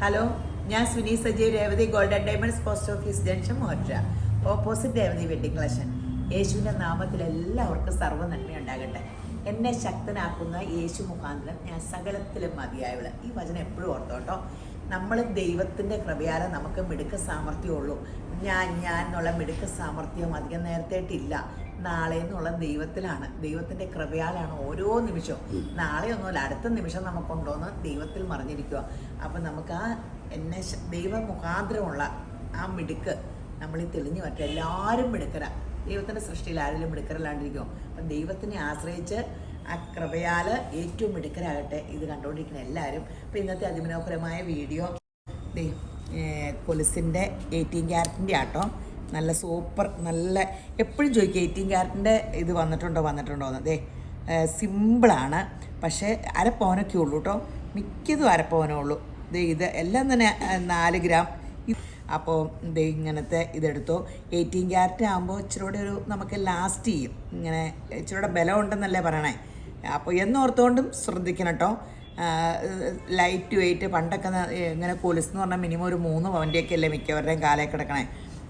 Hello ഞാൻ Suni Saji Revathi golden diamonds post office junction മോറ്റ opposite Revathi wedding collection യേശുവിന്റെ നാമത്തിൽ എല്ലാവർക്കും സർവ നന്മയുണ്ടാകട്ടെ. എന്നെ ശക്തനാക്കുന്ന യേശു മുഖാന്തരം ഞാൻ സകലത്തിലും മതിയായവൾ. ഈ വചനം എപ്പോഴും ഓർത്തോട്ടോ നമ്മൾ ദൈവത്തിന്റെ കൃപയാല നമുക്ക് മിടുക്ക സാമർഥ്യമുള്ളൂ ഞാൻ ഞാൻ എന്നുള്ള മിടുക്ക സാമർഥ്യം അധികം നേരത്തേട്ടില്ല നാളെ എന്നുള്ള ദൈവത്തിലാണ്. ദൈവത്തിന്റെ കൃപയാലാണ് ഓരോ നിമിഷവും. നാളെ ഒന്നുമില്ല അടുത്ത നിമിഷം നമുക്കുണ്ടോന്ന് ദൈവത്തിൽ മറിഞ്ഞിരിക്കുക അപ്പം നമുക്ക് ആ എന്നെ ദൈവ മുഖാന്തരമുള്ള ആ മിടുക്ക് നമ്മൾ ഈ തെളിഞ്ഞു പറ്റും എല്ലാവരും മിടുക്കര. ദൈവത്തിന്റെ സൃഷ്ടിയിൽ ആരെങ്കിലും മിടുക്കരല്ലാണ്ടിരിക്കുമോ അപ്പം ദൈവത്തിനെ ആശ്രയിച്ച് ആ കൃപയാൽ ഏറ്റവും മിടുക്കരാകട്ടെ ഇത് കണ്ടുകൊണ്ടിരിക്കുന്ന എല്ലാവരും അപ്പം ഇന്നത്തെ അതിമനോഹരമായ വീഡിയോ കൊലുസിന്റെ എയ്റ്റീൻ ക്യാരറ്റിന്റെ ആട്ടോ നല്ല സൂപ്പർ നല്ല എപ്പോഴും ചോദിക്കുക എയ്റ്റീൻ ക്യാരറ്റിന്റെ ഇത് വന്നിട്ടുണ്ടോ വന്നിട്ടുണ്ടോ എന്ന്. അതേ സിമ്പിളാണ് പക്ഷേ അരപ്പവനൊക്കെ ഉള്ളൂ കേട്ടോ മിക്കതും അരപ്പവനേ ഉള്ളൂ ദേ ഇത് എല്ലാം തന്നെ നാല് ഗ്രാം. അപ്പോൾ ദേ ഇങ്ങനത്തെ ഇതെടുത്തു. എയ്റ്റീൻ ക്യാരറ്റ് ആകുമ്പോൾ ഇച്ചിരി കൂടെ ഒരു നമുക്ക് ലാസ്റ്റ് ചെയ്യും. ഇങ്ങനെ ഇച്ചിരി കൂടെ ബലം ഉണ്ടെന്നല്ലേ പറയണേ. അപ്പോൾ എന്നോർത്തുകൊണ്ടും ശ്രദ്ധിക്കണം കേട്ടോ ലൈറ്റ് വെയിറ്റ് പണ്ടൊക്കെ ഇങ്ങനെ കൊലുസ് എന്ന് പറഞ്ഞാൽ മിനിമം ഒരു മൂന്ന് പവന്റെയൊക്കെ അല്ലേ മിക്കവരുടെയും കാലേ കിടക്കണേ.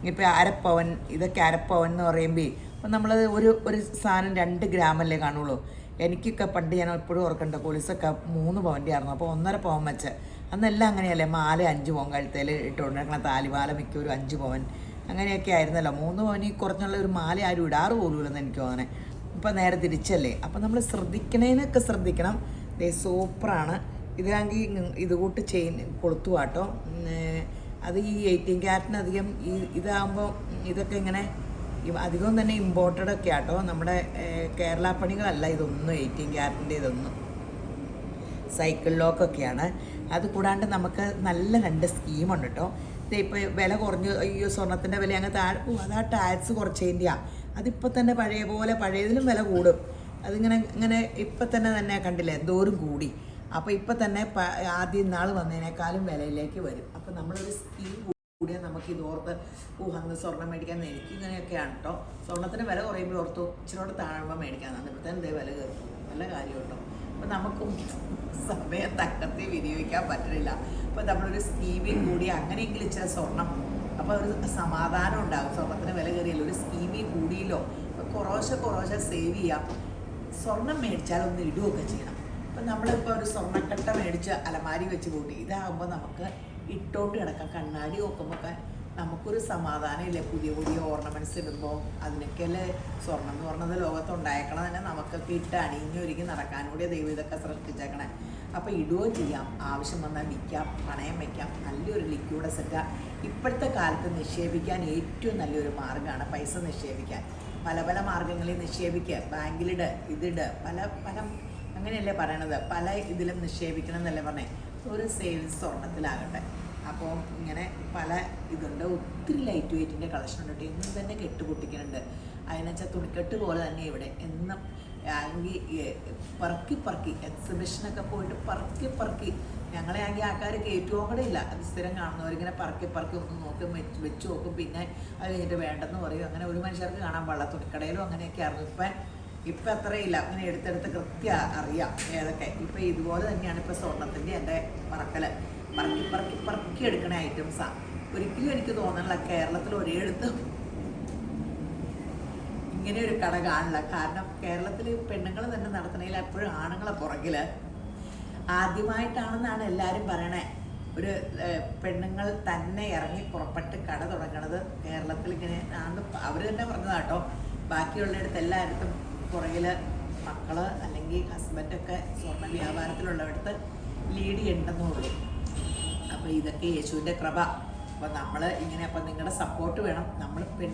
ഇപ്പോൾ അരപ്പവൻ ഇതൊക്കെ അരപ്പവൻ എന്ന് പറയുമ്പോൾ അപ്പം നമ്മൾ ഒരു ഒരു സാധനം രണ്ട് ഗ്രാമല്ലേ കാണുള്ളൂ. എനിക്കൊക്കെ പണ്ട് ഞാൻ എപ്പോഴും ഓർക്കണ്ട പോലീസൊക്കെ മൂന്ന് പവന്റെ ആയിരുന്നു. അപ്പോൾ ഒന്നര പവൻ വെച്ച്. അന്നെല്ലാം അങ്ങനെയല്ലേ മാല അഞ്ച് പവൻ കഴുത്തേൽ ഇട്ടുകൊണ്ടിരിക്കണം താലിമാല മിക്ക ഒരു അഞ്ച് പവൻ. അങ്ങനെയൊക്കെ ആയിരുന്നല്ലോ. മൂന്ന് പവന് കുറഞ്ഞുള്ള ഒരു മാല ആരും ഇടാറ് പോലുമില്ലെന്ന് എനിക്ക് തോന്നണേ. ഇപ്പം നേരെ തിരിച്ചല്ലേ. അപ്പം നമ്മൾ ശ്രദ്ധിക്കണേനൊക്കെ ശ്രദ്ധിക്കണം. ദേ സൂപ്പറാണ്. ഇതാണെങ്കിൽ ഇത് കൂട്ട് ചെയിൻ കൊളുത്തു കേട്ടോ അത് ഈ എയ്റ്റീൻ ക്യാരറ്റിന് അധികം ഈ ഇതാകുമ്പോൾ ഇതൊക്കെ ഇങ്ങനെ അധികവും അധികം തന്നെ ഇമ്പോർട്ടഡ് ഒക്കെ ആട്ടോ. നമ്മുടെ കേരള പണികളല്ല ഇതൊന്നും എയ്റ്റീൻ ക്യാരറ്റിന്റെ ഇതൊന്നും. സൈക്കിൾ ലോക്കൊക്കെയാണ് അത് കൂടാണ്ട് നമുക്ക് നല്ല രണ്ട് സ്കീമുണ്ട് കേട്ടോ ഇപ്പോൾ വില കുറഞ്ഞു. അയ്യോ സ്വർണത്തിന്റെ വില അങ്ങ് താഴെ ഓ അതാ ടാക്സ് കുറച്ചതിന്റെയാ അതിപ്പോൾ തന്നെ പഴയ പോലെ പഴയതിലും വില കൂടും. അതിങ്ങനെ ഇങ്ങനെ ഇപ്പം തന്നെ തന്നെ കണ്ടില്ലേ? എന്തോരം കൂടി. അപ്പോൾ ഇപ്പോൾ തന്നെ ആദ്യം നാൾ വന്നതിനേക്കാളും വിലയിലേക്ക് വരും. അപ്പോൾ നമ്മളൊരു സ്കീം കൂടിയാൽ നമുക്ക് ഇത് ഓർത്ത് ഓ സ്വർണം മേടിക്കാൻ എനിക്ക് ഇങ്ങനെയൊക്കെയാണ് കേട്ടോ സ്വർണത്തിന് വില കുറയുമ്പോൾ ഓർത്തു ഇച്ചിരോട് താഴുമ്പോൾ മേടിക്കാൻ തന്നെ. ഇപ്പം തന്നെ വില കയറും നല്ല കാര്യം കേട്ടോ അപ്പം നമുക്കും സമയം തക്കത്തി വിനിയോഗിക്കാൻ പറ്റണില്ല. അപ്പം നമ്മളൊരു സ്കീമിൽ കൂടി അങ്ങനെയെങ്കിലും ഇച്ചിരി സ്വർണം അപ്പോൾ ഒരു സമാധാനം ഉണ്ടാകും. സ്വർണത്തിന് വില കയറിയല്ലോ ഒരു സ്കീമിൽ കൂടിയല്ലോ. അപ്പോൾ കുറേശ്ശെ കുറേശ്ശെ സേവ് ചെയ്യാം. സ്വർണം മേടിച്ചാൽ ഒന്ന് ഇടുകയൊക്കെ ചെയ്യണം. അപ്പം നമ്മളിപ്പോൾ ഒരു സ്വർണക്കട്ട മേടിച്ച് അലമാരി വെച്ച് കൂട്ടി. ഇതാകുമ്പോൾ നമുക്ക് ഇട്ടോട്ട് കിടക്കാം. കണ്ണാടി നോക്കുമ്പോൾ നമുക്കൊരു സമാധാനമില്ലേ? പുതിയ പുതിയ ഓർണമെന്റ്സ് ഇടുമ്പോൾ അതിനൊക്കെയല്ലേ സ്വർണം എന്ന് പറഞ്ഞത് ലോകത്തുണ്ടായേക്കണം തന്നെ നമുക്കൊക്കെ ഇട്ട് അണിഞ്ഞൊരുങ്ങി നടക്കാൻ കൂടി ദൈവം ഇതൊക്കെ സൃഷ്ടിച്ചേക്കണേ. അപ്പോൾ ഇടുകയും ചെയ്യാം. ആവശ്യം വന്നാൽ വിൽക്കാം പണയം വയ്ക്കാം നല്ലൊരു ലിക്വിഡ് സെറ്റാ ഇപ്പോഴത്തെ കാലത്ത് നിക്ഷേപിക്കാൻ ഏറ്റവും നല്ലൊരു മാർഗമാണ് പൈസ നിക്ഷേപിക്കാൻ. പല പല മാർഗങ്ങളിൽ നിക്ഷേപിക്കുക. ബാങ്കിലിട് ഇതിട് പല പല അങ്ങനെയല്ലേ പറയണത്? പല ഇതിലും നിക്ഷേപിക്കണം എന്നല്ലേ പറഞ്ഞേ. ഒരു സേവിങ്സ് സ്വർണത്തിലാകട്ടെ അപ്പോൾ ഇങ്ങനെ പല ഇതുണ്ട്. ഒത്തിരി ലൈറ്റ് വെയിറ്റിന്റെ കളക്ഷൻ ഉണ്ട് എന്നും തന്നെ കെട്ട് പൊട്ടിക്കുന്നുണ്ട് അതിനെച്ചാൽ തുണിക്കെട്ട് പോലെ തന്നെ ഇവിടെ. എന്നും ആണെങ്കിൽ പറക്കി പറക്കി എക്സിബിഷനൊക്കെ പോയിട്ട് പറക്കി പറക്കി. ഞങ്ങളെ ആകെ ആൾക്കാർ ഇല്ല അത് സ്ഥിരം കാണുന്നവരിങ്ങനെ പറക്കി പറക്കി ഒന്ന് നോക്കും വെച്ച് വെച്ച് നോക്കും. പിന്നെ അത് കഴിഞ്ഞിട്ട് വേണ്ടെന്ന് പറയും. അങ്ങനെ ഒരു മനുഷ്യർക്ക് കാണാൻ പാടില്ല. തുണിക്കടയിലും അങ്ങനെയൊക്കെ ആയിരുന്നു ഇപ്പം ഇപ്പം അത്രയില്ല. അങ്ങനെ എടുത്തെടുത്ത് കൃത്യ അറിയാം ഏതൊക്കെ. ഇപ്പം ഇതുപോലെ തന്നെയാണ് ഇപ്പം സ്വർണത്തിന്റെ എന്റെ പറക്കൽ. പറക്കി പറക്കി പറക്കി എടുക്കണ ഐറ്റംസാണ് ഒരിക്കലും എനിക്ക് തോന്നണില്ല കേരളത്തിൽ ഒരേടുത്ത് ഇങ്ങനെ ഒരു കട കാണില്ല. കാരണം കേരളത്തിൽ പെണ്ണുങ്ങൾ തന്നെ നടത്തണതിൽ എപ്പോഴും ആണുങ്ങളെ പുറകിൽ ആദ്യമായിട്ടാണെന്നാണ് എല്ലാവരും പറയണേ. ഒരു പെണ്ണുങ്ങൾ തന്നെ ഇറങ്ങി പുറപ്പെട്ട് കട തുടങ്ങണത് കേരളത്തിൽ ഇങ്ങനെ ആണ് അവർ തന്നെ പറഞ്ഞതാട്ടോ ബാക്കിയുള്ളിടത്ത് എല്ലായിടത്തും പുറകിൽ മക്കൾ അല്ലെങ്കിൽ ഹസ്ബൻഡൊക്കെ സ്വർണ വ്യാപാരത്തിലുള്ളവടത്ത് ലീഡ് ചെയ്യണ്ടെന്നുള്ളൂ അപ്പോൾ ഇതൊക്കെ യേശുവിന്റെ കൃപ. അപ്പോൾ നമ്മൾ ഇങ്ങനെ അപ്പോൾ നിങ്ങളുടെ സപ്പോർട്ട് വേണം. നമ്മൾ പെൺ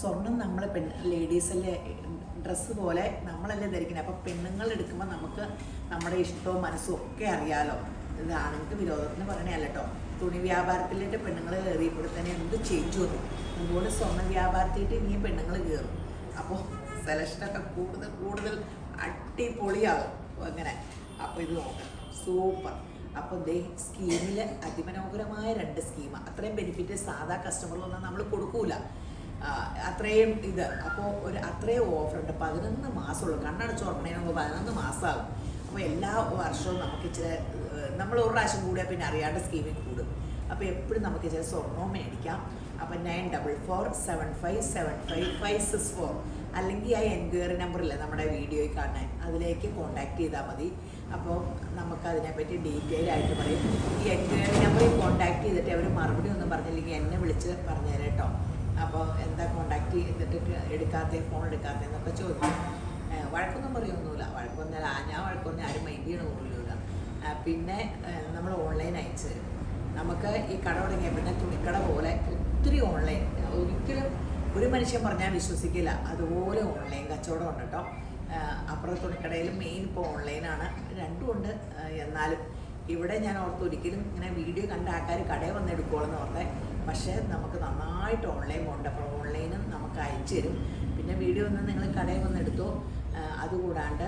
സ്വർണം നമ്മൾ പെൺ ലേഡീസല്ലേ ഡ്രസ്സ് പോലെ നമ്മളല്ലേ ധരിക്കുന്നത്. അപ്പോൾ പെണ്ണുങ്ങൾ എടുക്കുമ്പോൾ നമുക്ക് നമ്മുടെ ഇഷ്ടവും മനസ്സും ഒക്കെ അറിയാലോ. ഇതാണെങ്കിൽ വിരോധത്തിന് പറയണല്ല കേട്ടോ. തുണി വ്യാപാരത്തിലിട്ട് പെണ്ണുങ്ങൾ കയറിയപ്പോൾ തന്നെ എന്ത് ചേഞ്ച് വന്നു? അതുപോലെ സ്വർണ വ്യാപാരത്തിലിട്ട് ഇനിയും പെണ്ണുങ്ങൾ കയറും. അപ്പോൾ സെലക്ഷനൊക്കെ കൂടുതൽ കൂടുതൽ അടിപൊളിയാകും അങ്ങനെ. അപ്പോൾ ഇത് നോക്കാം. സൂപ്പർ അപ്പോൾ ദേ സ്കീമിൽ അതിമനോഹരമായ രണ്ട് സ്കീം അത്രയും ബെനിഫിറ്റ് സാധാ കസ്റ്റമറിലൊന്നും നമ്മൾ കൊടുക്കൂല. അത്രയും ഇത്. അപ്പോൾ ഒരു അത്രയും ഓഫറുണ്ട് പതിനൊന്ന് മാസമുള്ളൂ. കണ്ണടച്ച് ഉറങ്ങണമെങ്കിൽ പതിനൊന്ന് മാസമാകും. അപ്പോൾ എല്ലാ വർഷവും നമുക്ക് ഇച്ചിരി നമ്മൾ ഒരു പ്രാവശ്യം കൂടിയാൽ പിന്നെ അറിയാണ്ട് സ്കീമിൽ കൂടും. അപ്പോൾ എപ്പോഴും നമുക്ക് ചില സ്വർണവും മേടിക്കാം. അപ്പോൾ nine double four seven five seven five five six four അല്ലെങ്കിൽ ആ എൻക്വയറി നമ്പറില്ല നമ്മുടെ വീഡിയോയിൽ കാണാൻ അതിലേക്ക് കോൺടാക്ട് ചെയ്താൽ മതി. അപ്പോൾ നമുക്ക് അതിനെപ്പറ്റി ഡീറ്റെയിൽ ആയിട്ട് പറയും. ഈ എൻക്വയറി നമ്പറിൽ കോൺടാക്ട് ചെയ്തിട്ട് അവർ മറുപടി ഒന്നും പറഞ്ഞില്ലെങ്കിൽ എന്നെ വിളിച്ച് പറഞ്ഞുതരാം കേട്ടോ. അപ്പോൾ എന്താ കോൺടാക്ട് ചെയ്തിട്ട് എടുക്കാത്ത ഫോൺ എടുക്കാത്ത എന്നൊക്കെ ചോദിക്കും. വഴക്കൊന്നും പറയൊന്നുമില്ല. വഴക്കൊന്നും ഞാൻ വഴക്കൊന്നും ആരും മൈൻഡ് ചെയ്യണമൊന്നുമില്ല പിന്നെ നമ്മൾ ഓൺലൈൻ അയച്ചു തരും. നമുക്ക് ഈ കട തുടങ്ങിയപ്പോൾ തുണിക്കട പോലെ ഒത്തിരി ഓൺലൈൻ ഒരിക്കലും ഒരു മനുഷ്യൻ പറഞ്ഞാൽ വിശ്വസിക്കില്ല. അതുപോലെ ഓൺലൈൻ കച്ചവടം ഉണ്ട് കേട്ടോ. അപ്പുറം തുണിക്കടയിലും മെയിൻ ഇപ്പോൾ ഓൺലൈനാണ് രണ്ടും ഉണ്ട് ആ, എന്നാലും ഇവിടെ ഞാൻ ഓർത്ത് ഒരിക്കലും ഇങ്ങനെ വീഡിയോ കണ്ട ആൾക്കാർ കടയിൽ വന്ന് എടുക്കുകയെന്ന് ഓർത്തെ. പക്ഷേ നമുക്ക് നന്നായിട്ട് ഓൺലൈൻ പോകുന്നുണ്ട് അപ്പോൾ ഓൺലൈനും നമുക്ക് അയച്ചു തരും. പിന്നെ വീഡിയോ ഒന്ന് നിങ്ങൾ കടയിൽ വന്ന് എടുത്തോ? അതുകൂടാണ്ട്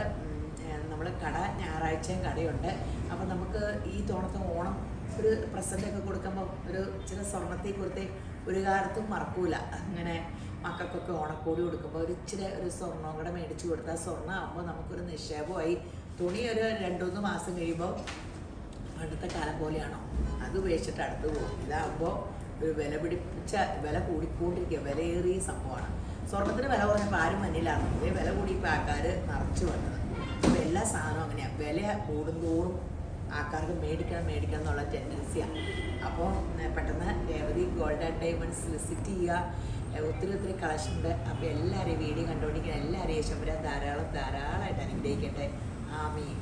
നമ്മൾ കട ഞായറാഴ്ചയും കടയുണ്ട്. അപ്പോൾ നമുക്ക് ഈ തോണത്തെ ഓണം ഒരു പ്രസന്റ് ഒക്കെ കൊടുക്കുമ്പോൾ ഒരു ചില സ്വർണത്തെ കുറിച്ച് ഒരു കാലത്തും മറക്കൂല. അങ്ങനെ മക്കൾക്കൊക്കെ ഓണക്കോടി കൊടുക്കുമ്പോൾ ഒരു ഇച്ചിരി ഒരു സ്വർണം കൂടെ മേടിച്ച് കൊടുത്താൽ സ്വർണം ആകുമ്പോൾ നമുക്കൊരു നിക്ഷേപമായി. തുണി ഒരു രണ്ടുമൂന്ന് മാസം കഴിയുമ്പോൾ പണ്ടത്തെ കാലം പോലെയാണോ? അത് ഉപയോഗിച്ചിട്ട് അടുത്ത് പോകും. ഇതാകുമ്പോൾ ഒരു വില പിടിപ്പിച്ച വില കൂടിക്കൊണ്ടിരിക്കുക. വിലയേറിയ സംഭവമാണ്. സ്വർണത്തിന് വില കുറഞ്ഞപ്പോൾ ആരും മഞ്ഞിലാണ് വില കൂടിയപ്പോൾ ആൾക്കാർ നിറച്ചു വന്നത്. അപ്പോൾ എല്ലാ സാധനവും അങ്ങനെയാണ് വില കൂടുന്തോറും ആൾക്കാർക്ക് മേടിക്കണം മേടിക്കണം എന്നുള്ള ടെൻഡൻസിയാണ് അപ്പോൾ പെട്ടെന്ന് Revathi gold and diamonds visit ചെയ്യുക ഒത്തിരി ഒത്തിരി കളക്ഷൻ ഉണ്ട്. അപ്പോൾ എല്ലാവരെയും വീഡിയോ കണ്ടുകൊണ്ടിരിക്കുന്ന എല്ലാവരെയും യേശുപുരം ധാരാളം ധാരാളമായിട്ട് അനുഗ്രഹിക്കട്ടെ. ആമീൻ.